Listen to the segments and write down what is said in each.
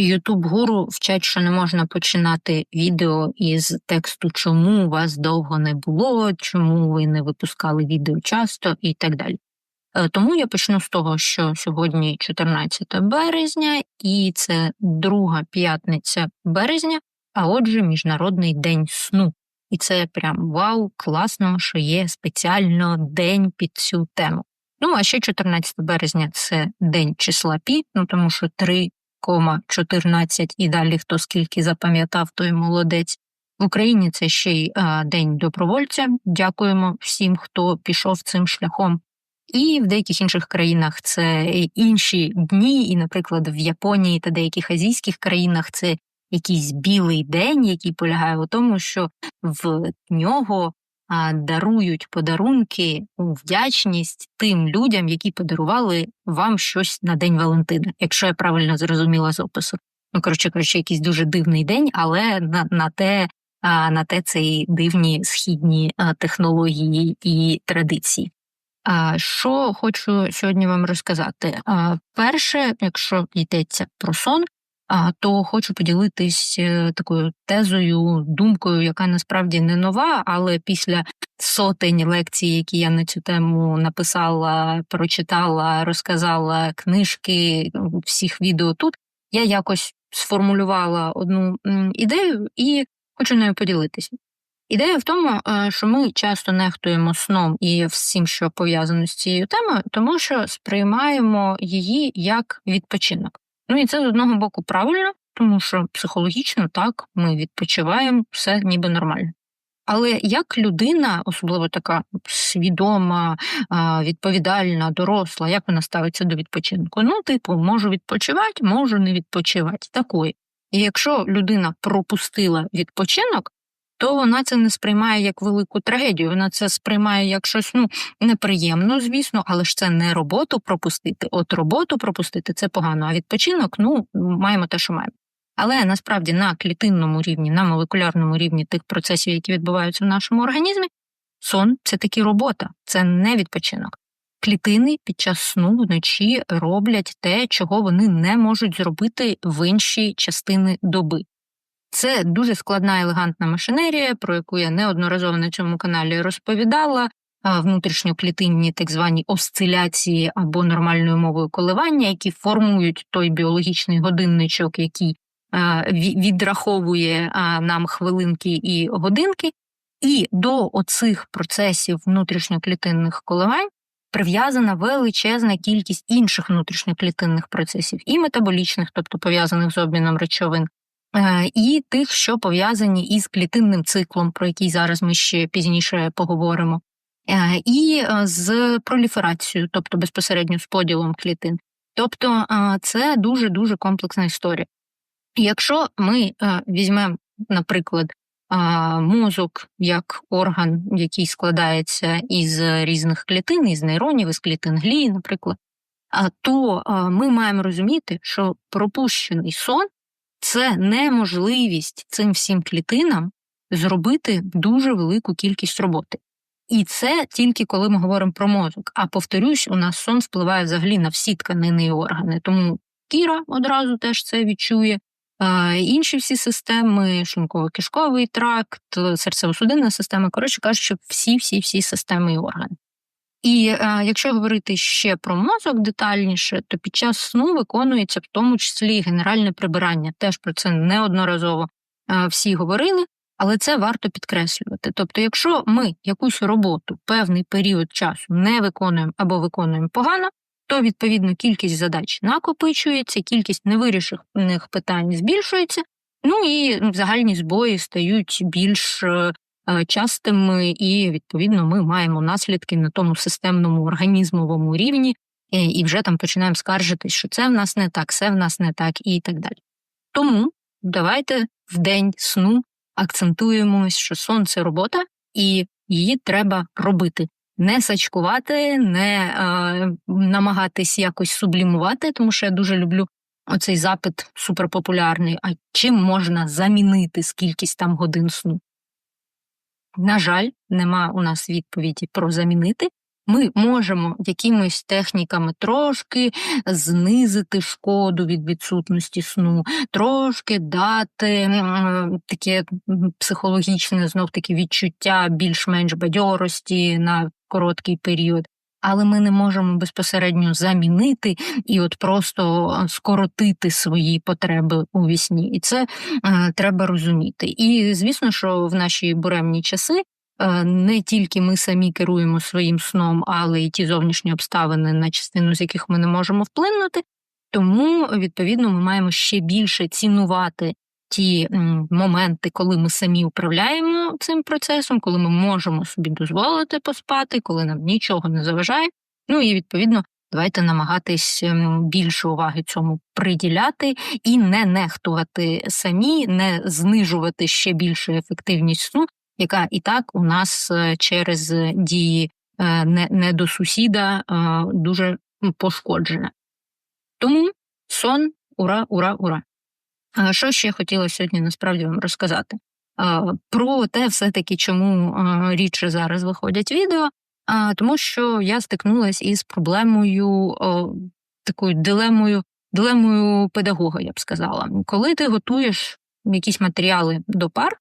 Ютуб гуру вчать, що не можна починати відео із тексту, чому вас довго не було, чому ви не випускали відео часто і так далі. Е, тому я почну з того, що сьогодні 14 березня, і це друга п'ятниця березня, а отже, Міжнародний день сну. І це прям вау, класно, що є спеціально день під цю тему. Ну, а ще 14 березня це день числа пі, ну тому що 3,14 і далі хто скільки запам'ятав, той молодець. В Україні це ще й а, День добровольця. Дякуємо всім, хто пішов цим шляхом. І в деяких інших країнах це інші дні, і, наприклад, в Японії та деяких азійських країнах це якийсь білий день, який полягає у тому, що в нього дарують подарунки у вдячність тим людям, які подарували вам щось на День Валентина, якщо я правильно зрозуміла з опису. Ну, коротше кажучи, якийсь дуже дивний день, але на на те а, на те це дивні східні технології і традиції. А що хочу сьогодні вам розказати? А, Перше, якщо йдеться про сон, то хочу поділитись е, такою тезою, думкою, яка насправді не нова, але після сотень лекцій, які я на цю тему написала, прочитала, розказала книжки всіх відео тут, я якось сформулювала одну ідею і хочу нею поділитися. Ідея в тому, е, що ми часто нехтуємо сном і всім, що пов'язано з цією темою, тому що сприймаємо її як відпочинок. Ну і це з одного боку правильно, тому що психологічно так ми відпочиваємо, все ніби нормально. Але як людина, особливо така свідома, відповідальна, доросла, як вона ставиться до відпочинку? Ну, типу, можу відпочивати, можу не відпочивати. Такої. І якщо людина пропустила відпочинок, то вона це не сприймає як велику трагедію. Вона це сприймає як щось ну неприємно, звісно, але ж це не роботу пропустити. От роботу пропустити це погано. А відпочинок ну маємо те, що маємо. Але насправді на клітинному рівні, на молекулярному рівні тих процесів, які відбуваються в нашому організмі, сон це таки робота, це не відпочинок. Клітини під час сну вночі роблять те, чого вони не можуть зробити в інші частини доби. Це дуже складна елегантна машинерія, про яку я неодноразово на цьому каналі розповідала. Внутрішньоклітинні так звані осциляції або нормальною мовою коливання, які формують той біологічний годинничок, який відраховує нам хвилинки і годинки, і до оцих процесів внутрішньоклітинних коливань прив'язана величезна кількість інших внутрішньоклітинних процесів, і метаболічних, тобто пов'язаних з обміном речовин, і тих, що пов'язані із клітинним циклом, про який зараз ми ще пізніше поговоримо, е, і е, з проліферацією, тобто безпосередньо з поділом клітин. Тобто це дуже дуже комплексна історія. Якщо ми візьмемо, наприклад, мозок як орган, який складається із різних клітин, із нейронів, із клітин глії, наприклад, то ми маємо розуміти, що пропущений сон це неможливість цим всім клітинам зробити дуже велику кількість роботи. І це тільки коли ми говоримо про мозок. А повторюсь, у нас сон впливає взагалі на всі тканини і органи. Тому кіра одразу теж це відчує. Інші всі системи, шлунково-кишковий тракт, серцево-судинна система, коротше кажучи, всі-всі-всі системи і органи. І е, якщо говорити ще про мозок детальніше, то під час сну виконується в тому числі генеральне прибирання. Теж про це неодноразово е, всі говорили, але це варто підкреслювати. Тобто, якщо ми якусь роботу певний період часу не виконуємо або виконуємо погано, то відповідно кількість задач накопичується, кількість невирішених питань збільшується. Ну і загальні збої стають більш Е, частими, і відповідно ми маємо наслідки на тому системному організмовому рівні, і вже там починаємо скаржитись, що це в нас не так, це в нас не так, і так далі. Тому давайте в день сну акцентуємось, що сон це робота, і її треба робити. Не сачкувати, не е, намагатись якось сублімувати, тому що я дуже люблю оцей запит суперпопулярний. А чим можна замінити скількись там годин сну? На жаль, нема у нас відповіді про замінити. ми можемо якимись техніками трошки знизити шкоду від відсутності сну, трошки дати таке психологічне знов таки відчуття більш-менш бадьорості на короткий період. Але ми не можемо безпосередньо замінити і от просто скоротити свої потреби у вісні. І це е, треба розуміти. І звісно, що в наші буремні часи Е, не тільки ми самі керуємо своїм сном, але й ті зовнішні обставини, на частину з яких ми не можемо вплинути. Тому, відповідно, ми маємо ще більше цінувати ті моменти, коли ми самі управляємо цим процесом, коли ми можемо собі дозволити поспати, коли нам нічого не заважає. Ну і відповідно. Давайте намагатись більше уваги цьому приділяти і не нехтувати самі, не знижувати ще більше ефективність сну, яка і так у нас е, через дії е, не, не до сусіда е, дуже пошкоджена. Тому сон, ура, ура, ура. Що ще хотіла сьогодні насправді вам розказати? Про те, все-таки, чому рідше зараз виходять відео, тому що я стикнулася із проблемою, такою дилемою, дилемою педагога, я б сказала. Коли ти готуєш якісь матеріали до пар,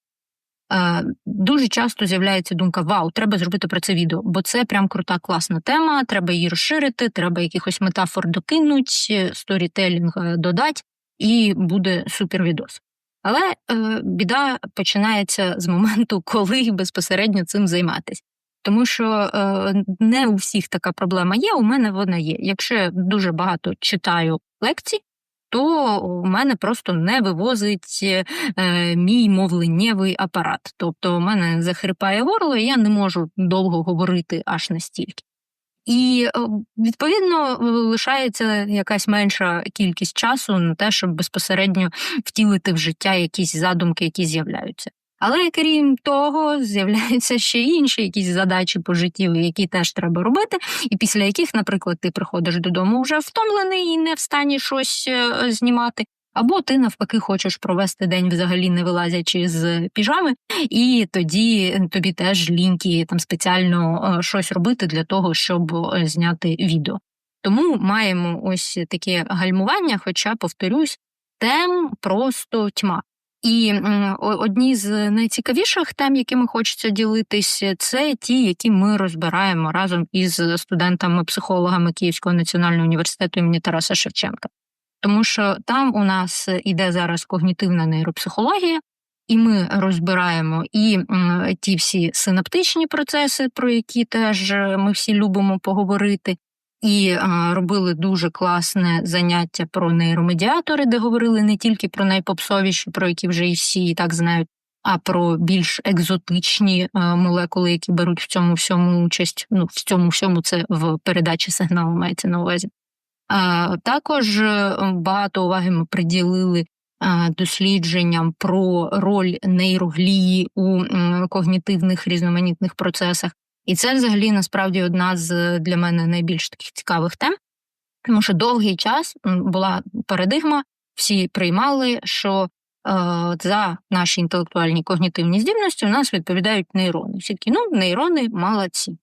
Дуже часто з'являється думка: Вау, треба зробити про це відео, бо це прям крута, класна тема. Треба її розширити, треба якихось метафор докинуть, сторітелінг е, додати, і буде супер відос. Але е, біда починається з моменту, коли безпосередньо цим займатися. Тому що е, не у всіх така проблема є. У мене вона є. Якщо я дуже багато читаю лекцій, то у мене просто не вивозить е, мій мовленнєвий апарат. Тобто у мене захрипає горло, і я не можу довго говорити аж настільки. І е, відповідно лишається якась менша кількість часу на те, щоб безпосередньо втілити в життя якісь задумки, які з'являються. Але крім того, з'являються ще інші якісь задачі по житті, які теж треба робити, і після яких, наприклад, ти приходиш додому вже втомлений і не в стані щось е, знімати. Або ти навпаки хочеш провести день взагалі не вилазячи з піжами, і тоді тобі теж ліньки там спеціально е, щось робити для того, щоб е, зняти відео. Тому маємо ось таке гальмування, хоча, повторюсь, тем просто тьма. І одні з найцікавіших тем, якими хочеться ділитися, це ті, які ми розбираємо разом із студентами-психологами Київського національного університету імені Тараса Шевченка. Тому що там у нас іде зараз когнітивна нейропсихологія, і ми розбираємо і ті всі синаптичні процеси, про які теж ми всі любимо поговорити, і робили дуже класне заняття про нейромедіатори, де говорили не тільки про найпопсовіші, про які вже і всі і так знають, а про більш екзотичні молекули, які беруть в цьому всьому участь. Ну, в цьому всьому це в передачі сигналу мається на увазі. Також е, багато уваги ми приділили дослідженням про роль нейроглії у когнітивних різноманітних процесах. І це взагалі насправді одна з для мене найбільш таких цікавих тем, тому що довгий час була парадигма, всі приймали, що е, за наші інтелектуальні когнітивні здібності у нас відповідають нейрони. Всі такі, ну, нейрони молодці.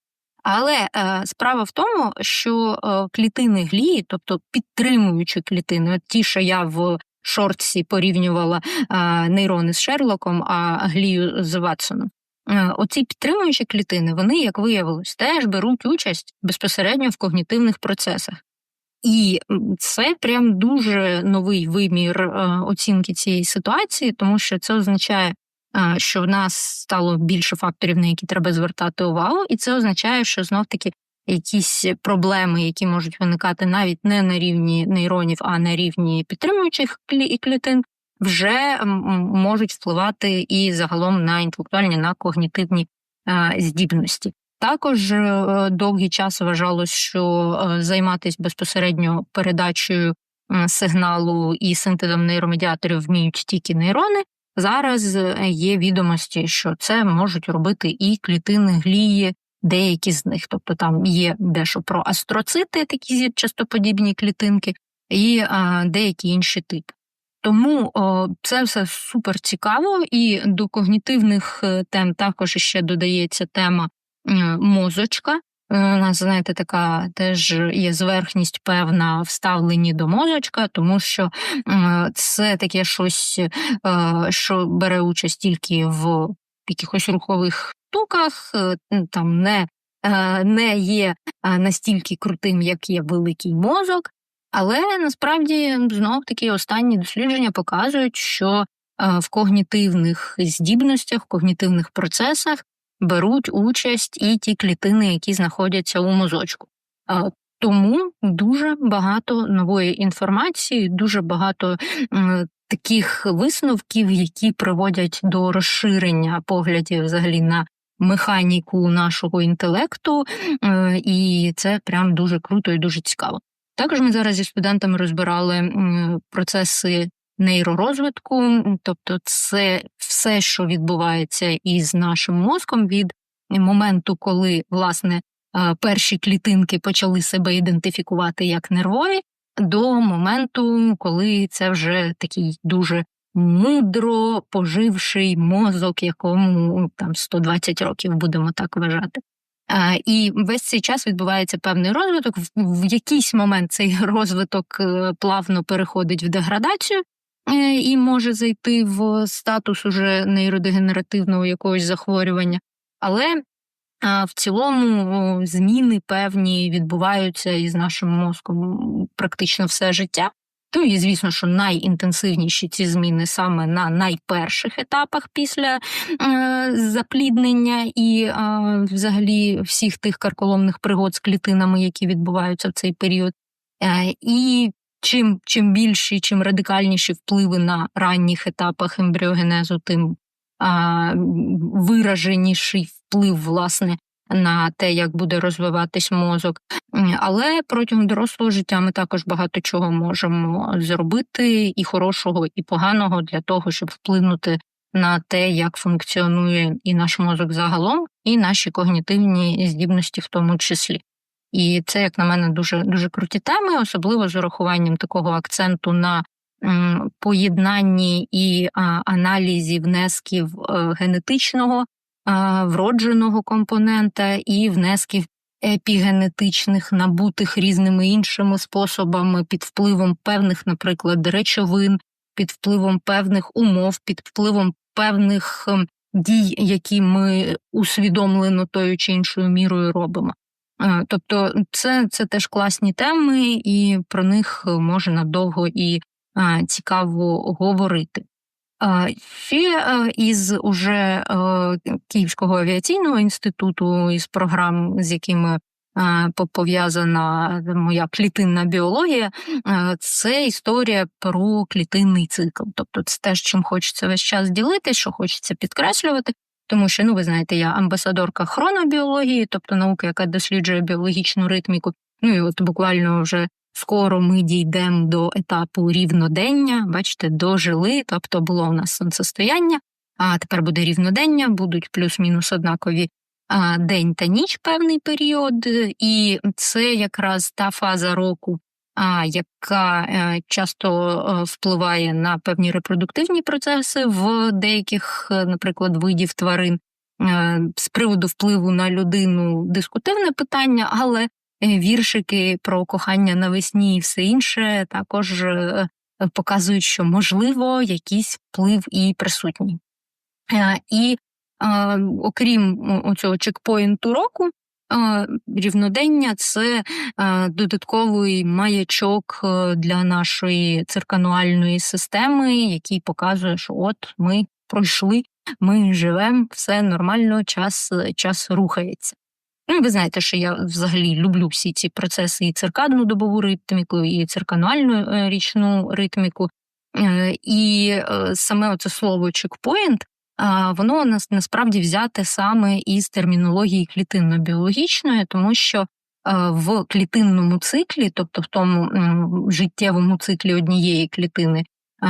Але е, справа в тому, що е, клітини глії, тобто підтримуючі клітини, ті, що я в шортсі порівнювала е, нейрони з Шерлоком, а глію з Ватсоном, оці підтримуючі клітини, вони, як виявилось, теж беруть участь безпосередньо в когнітивних процесах. І це прям дуже новий вимір оцінки цієї ситуації, тому що це означає, що в нас стало більше факторів, на які треба звертати увагу, і це означає, що знов таки якісь проблеми, які можуть виникати навіть не на рівні нейронів, а на рівні підтримуючих клітин, вже можуть впливати і загалом на інтелектуальні, на когнітивні здібності. Також е, довгий час вважалось, що е, займатися безпосередньо передачею сигналу і синтезом нейромедіаторів вміють тільки нейрони. Зараз е, є відомості, що це можуть робити і клітини глії, деякі з них. Тобто там є дещо про астроцити, такі зірчастоподібні клітинки, і а, деякі інші типи. Тому о, це все супер цікаво, і до когнітивних е, тем також ще додається тема мозочка. У нас, знаєте, така теж є зверхність певна вставлені до мозочка, тому що це таке щось, що бере участь тільки в якихось рухових штуках, там не не є настільки крутим, як є великий мозок. Але насправді знов таки останні дослідження показують, що в когнітивних здібностях, в когнітивних процесах беруть участь і ті клітини, які знаходяться у мозочку. Тому дуже багато нової інформації, дуже багато таких висновків, які приводять до розширення поглядів взагалі на механіку нашого інтелекту, е, і це прям дуже круто і дуже цікаво. Також ми зараз зі студентами розбирали процеси нейророзвитку, тобто це все, що відбувається із нашим мозком від моменту, коли власне перші клітинки почали себе ідентифікувати як нервові, до моменту, коли це вже такий дуже мудро поживший мозок, якому там 120 років будемо так вважати. І весь цей час відбувається певний розвиток. В якийсь момент цей розвиток е, плавно переходить в деградацію е, і може зайти в статус уже нейродегенеративного якогось захворювання. Але в цілому зміни певні відбуваються із нашим мозком практично все життя. Ну і звісно, що найінтенсивніші ці зміни саме на найперших етапах після е, запліднення і е, взагалі всіх тих карколомних пригод з клітинами, які відбуваються в цей період. Е, і чим чим більші, чим радикальніші впливи на ранніх етапах ембріогенезу, тим вираженіший вплив власне на те, як буде розвиватись мозок. Але протягом дорослого життя ми також багато чого можемо зробити, і хорошого, і поганого для того, щоб вплинути на те, як функціонує і наш мозок загалом, і наші когнітивні здібності, в тому числі. І це, як на мене, дуже дуже круті теми, особливо з урахуванням такого акценту на поєднанні і аналізі внесків е, генетичного вродженого компонента і внесків епігенетичних, набутих різними іншими способами, під впливом певних, наприклад, речовин, під впливом певних умов, під впливом певних ем, дій, які ми усвідомлено тою чи іншою мірою робимо. Тобто це це теж класні теми, і про них можна довго і цікаво говорити. Ще е, із уже е, Київського авіаційного інституту, із програм, з якими е, пов'язана моя клітинна біологія, це історія про клітинний цикл. Тобто, це теж чим хочеться весь час ділити, що хочеться підкреслювати. Тому що, ну ви знаєте, я амбасадорка хронобіології, тобто науки, яка досліджує біологічну ритміку. Ну і от буквально вже Скоро ми дійдемо до етапу рівнодення. Бачите, дожили, тобто було у нас сонцестояння, а тепер буде рівнодення, будуть плюс-мінус однакові день та ніч певний період, і це якраз та фаза року, яка е, часто е, впливає на певні репродуктивні процеси в деяких, е, наприклад, видів тварин. З приводу впливу на людину дискутивне питання, але віршики про кохання навесні і все інше також показують, що можливо якийсь вплив і присутній. І окрім цього чекпоінту року, рівнодення це додатковий маячок для нашої циркануальної системи, який показує, що от ми пройшли, ми живемо, все нормально, час, час рухається. Ну, ви знаєте, що я взагалі люблю всі ці процеси і циркадну добову ритміку, і циркануальну е, річну ритміку. Е, і е, саме оце слово чекпоінт, воно нас насправді взяте саме із термінології клітинно-біологічної, тому що в клітинному циклі, тобто в тому життєвому циклі однієї клітини,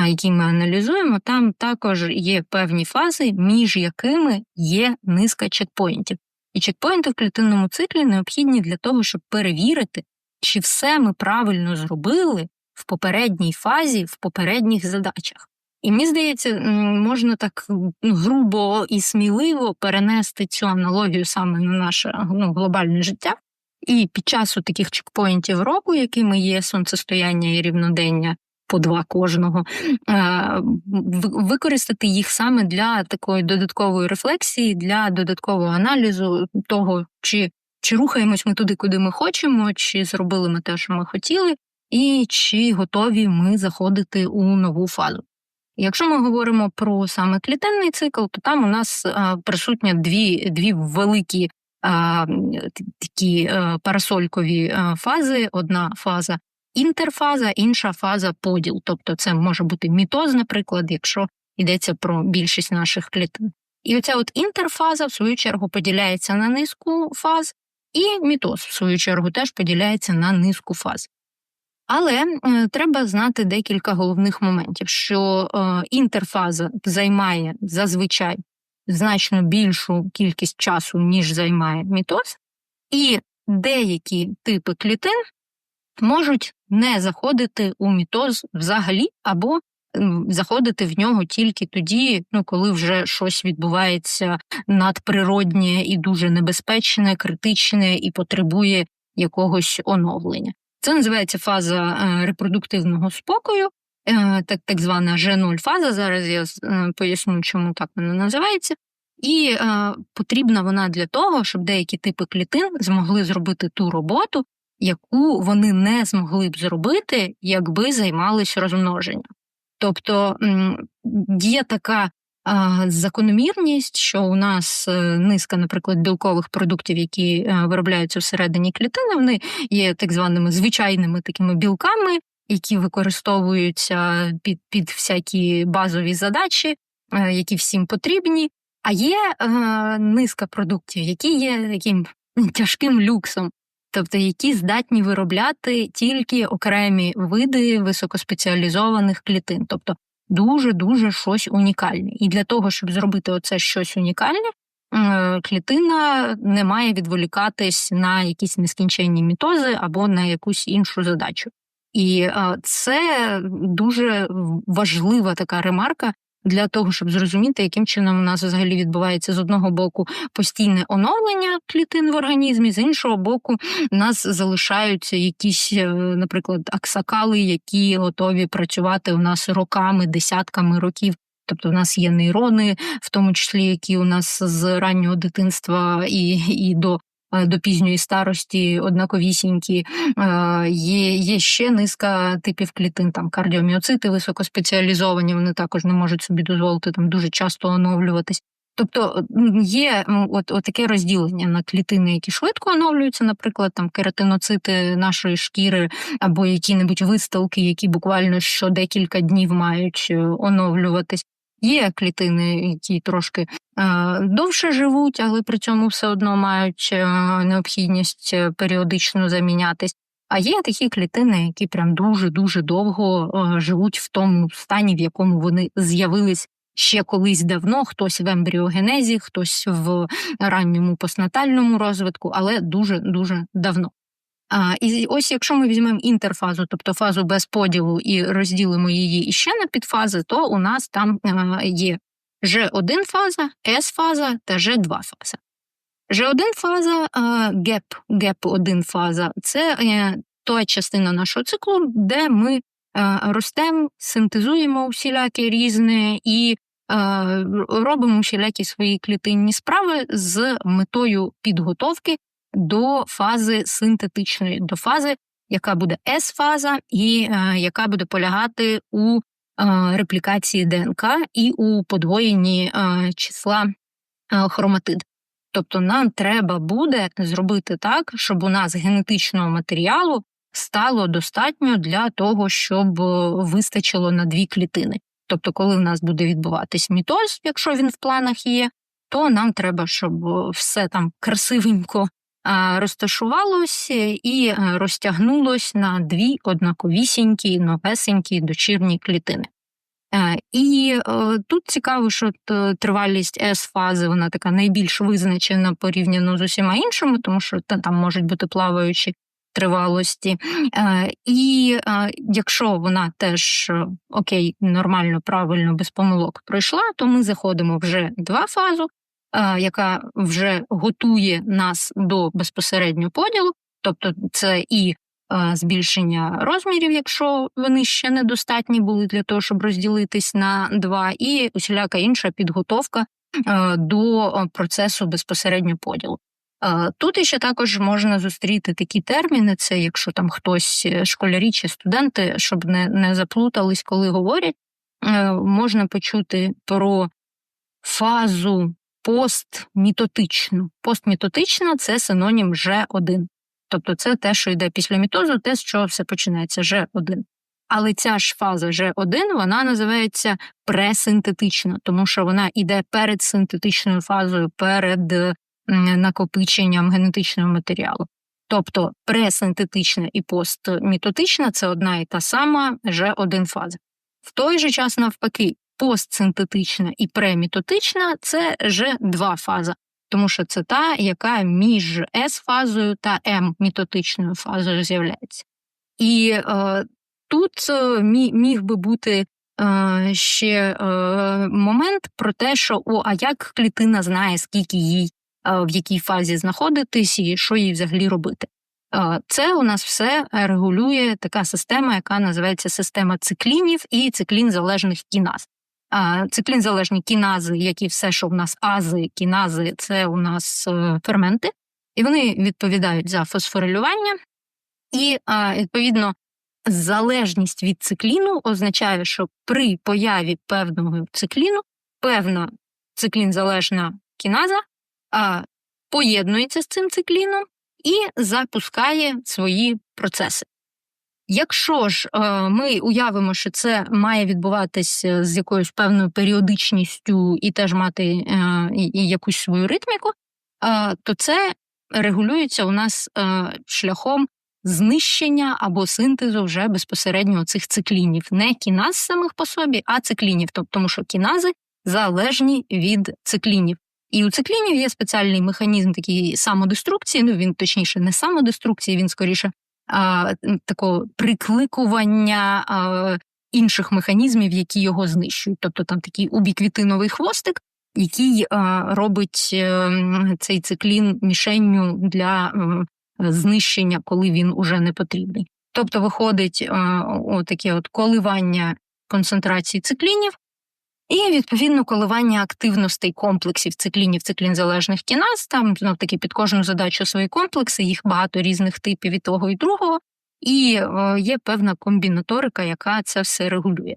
який ми аналізуємо, там також є певні фази, між якими є низка чекпоінтів. І чекпоінти в клітинному циклі необхідні для того, щоб перевірити, чи все ми правильно зробили в попередній фазі, в попередніх задачах. І мені здається, можна так грубо і сміливо перенести цю аналогію саме на наше ну, глобальне життя. І під час таких чекпоінтів року, якими є сонцестояння і рівнодення, по два кожного, використати їх саме для такої додаткової рефлексії, для додаткового аналізу того, чи чи рухаємось ми туди, куди ми хочемо, чи зробили ми те, що ми хотіли, і чи готові ми заходити у нову фазу. Якщо ми говоримо про саме клітинний цикл, то там у нас присутні дві дві великі а, такі а, парасолькові фази. Одна фаза інтерфаза, інша фаза поділ. Тобто, це може бути мітоз, наприклад, якщо йдеться про більшість наших клітин. І оця от інтерфаза, в свою чергу, поділяється на низку фаз, і мітоз, в свою чергу, теж поділяється на низку фаз. Але е, треба знати декілька головних моментів, що е, інтерфаза займає зазвичай значно більшу кількість часу, ніж займає мітоз, і деякі типи клітин можуть не заходити у мітоз взагалі, або заходити в нього тільки тоді, ну коли вже щось відбувається надприроднє і дуже небезпечне, критичне і потребує якогось оновлення. Це називається фаза е, репродуктивного спокою, е, так так звана G0 фаза. Зараз я е, поясню, чому так вона називається. І потрібна вона для того, щоб деякі типи клітин змогли зробити ту роботу, яку вони не змогли б зробити, якби займалися розмноженням. Тобто є така закономірність, що у нас е, низка, наприклад, білкових продуктів, які е, виробляються всередині клітини, вони є так званими звичайними такими білками, які використовуються під під всякі базові задачі, е, які всім потрібні. А є низка продуктів, які є таким тяжким люксом, тобто які здатні виробляти тільки окремі види високоспеціалізованих клітин, тобто дуже дуже щось унікальне. І для того, щоб зробити оце щось унікальне, клітина не має відволікатись на якісь нескінченні мітози або на якусь іншу задачу. І це дуже важлива така ремарка для того, щоб зрозуміти, яким чином у нас взагалі відбувається з одного боку постійне оновлення клітин в організмі, з іншого боку, у нас залишаються якісь, е, наприклад, аксакали, які готові працювати у нас роками, десятками років. Тобто в нас є нейрони, в тому числі які у нас з раннього дитинства і і до до пізньої старості, однаковісінькі. Е, є є ще низка типів клітин, там кардіоміоцити високоспеціалізовані, вони також не можуть собі дозволити там дуже часто оновлюватись. Тобто є от, от таке розділення на клітини, які швидко оновлюються, наприклад, там кератиноцити нашої шкіри або які-небудь висталки, які буквально що декілька днів мають е, оновлюватись. Є клітини, які трошки е, довше живуть, але при цьому все одно мають е, необхідність е, періодично замінятись. А є такі клітини, які прям дуже дуже довго живуть в тому стані, в якому вони з'явились ще колись давно. Хтось в ембріогенезі, хтось в ранньому постнатальному розвитку, але дуже дуже давно. А, І ось якщо ми візьмемо інтерфазу, тобто фазу без поділу, і розділимо її іще на підфази, то у нас там є G1 фаза, S-фаза та G2 фаза. G1 фаза, геп, геп 1 фаза це е, та частина нашого циклу, де ми ростемо, синтезуємо всіляке різне і робимо всілякі свої клітинні справи з метою підготовки до фази синтетичної, до фази, яка буде С-фаза, і е, яка буде полягати у е, реплікації ДНК і у подвоєнні е, числа е, хроматид. Тобто нам треба буде зробити так, щоб у нас генетичного матеріалу стало достатньо для того, щоб е, вистачило на дві клітини. Тобто, коли в нас буде відбуватись мітоз, якщо він в планах є, то нам треба, щоб е, все там красивенько розташувалось і е, розтягнулось на дві однаковісінькі, новесенькі дочірні клітини. Е, і е, тут цікаво, що тривалість С-фази вона така найбільш визначена порівняно з усіма іншими, тому що там можуть бути плаваючі тривалості. І якщо вона теж окей, нормально, правильно, без помилок пройшла, то ми заходимо вже два фазу, яка вже готує нас до безпосереднього поділу. Тобто, це і збільшення розмірів, якщо вони ще недостатні були для того, щоб розділитись на два, і усіляка інша підготовка до процесу безпосередньо поділу. Тут іще також можна зустріти такі терміни: це якщо там хтось е, школярі чи студенти, щоб не не заплутались, коли говорять, е, можна почути про фазу постмітотичну. Постмітотична це синонім Ж1. Тобто це те, що йде після мітозу, те, з чого все починається, Ж1. Але ця ж фаза Ж1 вона називається пресинтетична, тому що вона йде перед синтетичною фазою, перед накопиченням генетичного матеріалу. Тобто пресинтетична і постмітотична це одна і та сама Ж1 фаза. В той же час, навпаки, постсинтетична і премітотична це Ж2 фаза, тому що це та, яка між С-фазою та М-мітотичною фазою з'являється. І е, тут е, міг би бути е, ще е, момент про те, що о, а як клітина знає, скільки їй в якій фазі знаходитись і що їй взагалі робити. Це у нас все регулює така система, яка називається система циклінів і циклін залежних кіназ. Циклін залежні кінази, як і все, що в нас ази, кінази, це у нас е, ферменти, і вони відповідають за фосфорилювання. І, відповідно, залежність від цикліну означає, що при появі певного цикліну певна циклін залежна кіназа поєднується з цим цикліном і запускає свої процеси. Якщо ж е, ми уявимо, що це має відбуватися з якоюсь певною періодичністю і теж мати е, якусь свою ритміку, е, то це регулюється у нас е, шляхом знищення або синтезу вже безпосередньо цих циклінів, не кіназ самих по собі, а циклінів, тобто тому що кінази залежні від циклінів. І у циклінів є спеціальний механізм такої самодеструкції. Ну він точніше не самодеструкції, він скоріше а, такого прикликування а, інших механізмів, які його знищують. Тобто там такий убіквітиновий хвостик, який а, робить е, цей циклін мішенню для знищення, коли він уже не потрібний. Тобто виходить а, таке от коливання концентрації циклінів. І відповідно коливання активностей комплексів циклінів, циклін залежних кіназ, там знов таки під кожну задачу свої комплекси, їх багато різних типів і того і другого, і о, є певна комбінаторика, яка це все регулює.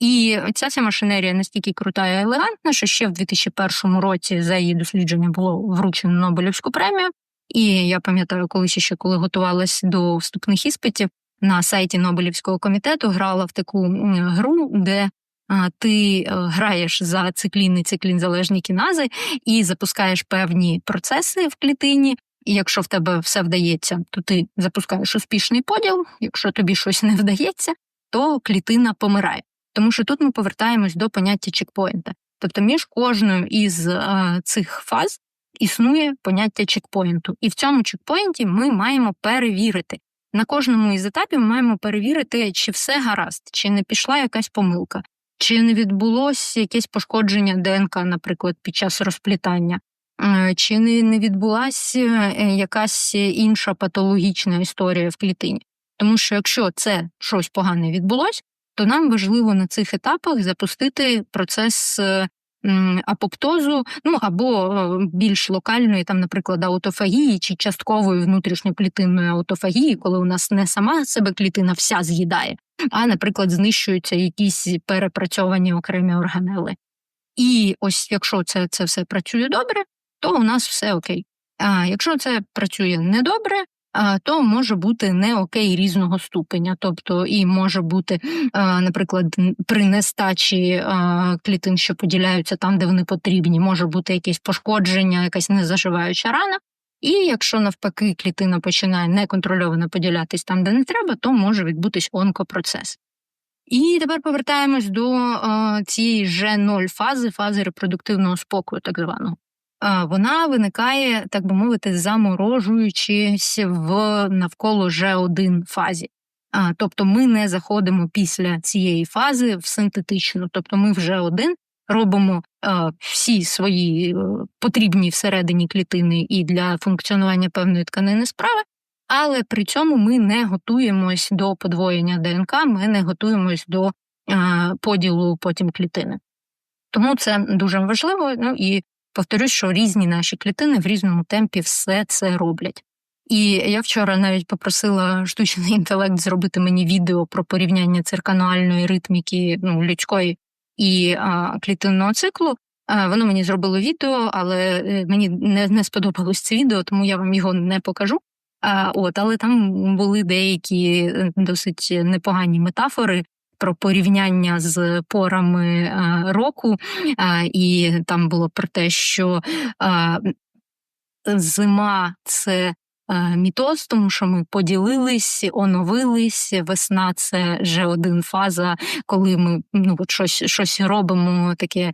І ця вся машинерія настільки крута і елегантна, що ще в 2001 році за її дослідження було вручено Нобелівську премію. І я пам'ятаю, колись ще коли готувалась до вступних іспитів на сайті Нобелівського комітету, грала в таку гру, де ти е, граєш за циклін циклін залежні кінази і запускаєш певні процеси в клітині. І якщо в тебе все вдається, то ти запускаєш успішний поділ. Якщо тобі щось не вдається, то клітина помирає. Тому що тут ми повертаємось до поняття чекпоінта. Тобто між кожною із е, цих фаз існує поняття чекпоінту. І в цьому чекпоінті ми маємо перевірити. На кожному із етапів ми маємо перевірити, чи все гаразд, чи не пішла якась помилка, чи не відбулося якесь пошкодження ДНК, наприклад, під час розплітання, е, чи не відбулася е, якась інша патологічна історія в клітині? Тому що якщо це щось погане відбулося, то нам важливо на цих етапах запустити процес е, апоптозу, ну або більш локальної, там, наприклад, аутофагії чи часткової внутрішньоклітинної аутофагії, коли у нас не сама себе клітина вся з'їдає, а, наприклад, знищуються якісь перепрацьовані окремі органели. І ось якщо це це все працює добре, то у нас все окей. А якщо це працює недобре, то може бути не окей різного ступеня. Тобто, і може бути, наприклад, при нестачі клітин, що поділяються там, де вони потрібні, може бути якесь пошкодження, якась незаживаюча рана. І якщо навпаки клітина починає неконтрольовано поділятись там, де не треба, то може відбутись онкопроцес. І тепер повертаємось до е, цієї ж 0 фази, фази репродуктивного спокою, так званого. Вона виникає, так би мовити, заморожуючись в навколо ж 1 фазі. Тобто ми не заходимо після цієї фази в синтетичну, тобто ми вже один робимо всі свої е, потрібні всередині клітини і для функціонування певної тканини справи, але при цьому ми не готуємось до подвоєння ДНК, ми не готуємось до поділу потім клітини. Тому це дуже важливо. Ну і повторюсь, що різні наші клітини в різному темпі все це роблять. І я вчора навіть попросила штучний інтелект зробити мені відео про порівняння циркануальної ритміки ну, людської і а, клітинного циклу. А, воно мені зробило відео, але е, мені не, не сподобалось це відео, тому я вам його не покажу. А, От, але там були деякі е, досить непогані метафори. Про порівняння з порами а, року, а, і там було про те, що а, зима це Е, мітоз, тому що ми поділились, оновились. Весна це вже один фаза, коли ми ну от щось щось робимо таке.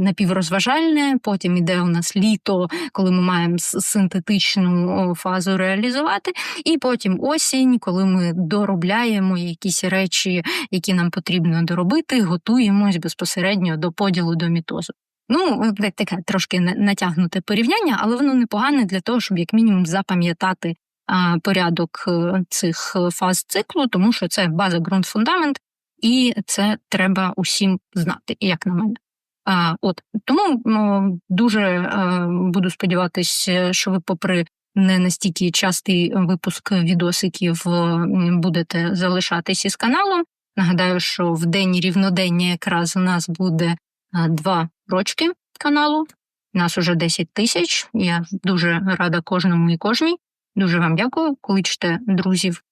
Напіврозважальне, потім іде у нас літо, коли ми маємо синтетичну фазу реалізувати, і потім осінь, коли ми доробляємо якісь речі, які нам потрібно доробити, готуємось безпосередньо до поділу до мітозу. Ну, таке трошки натягнуте порівняння, але воно непогане для того, щоб як мінімум запам'ятати а, порядок е, цих е, фаз циклу, тому що це база ґрунт фундамент, і це треба усім знати, як на мене. От тому дуже е, буду сподіватися, що ви, попри не настільки частий випуск відосиків, будете залишатись із каналом. Нагадаю, що в день рівнодення якраз у нас буде два рочки каналу. Нас уже 10 тисяч. Я дуже рада кожному і кожній. Дуже вам дякую, кличте друзів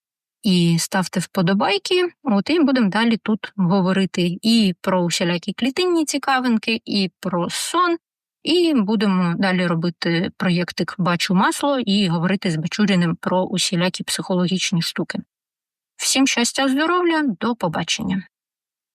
і ставте вподобайки. От і будемо далі тут говорити і про усілякі клітинні цікавинки, і про сон. І будемо далі робити проєктик Бачу масло і говорити з Бачуріним про усілякі психологічні штуки. Всім щастя, здоров'я, до побачення!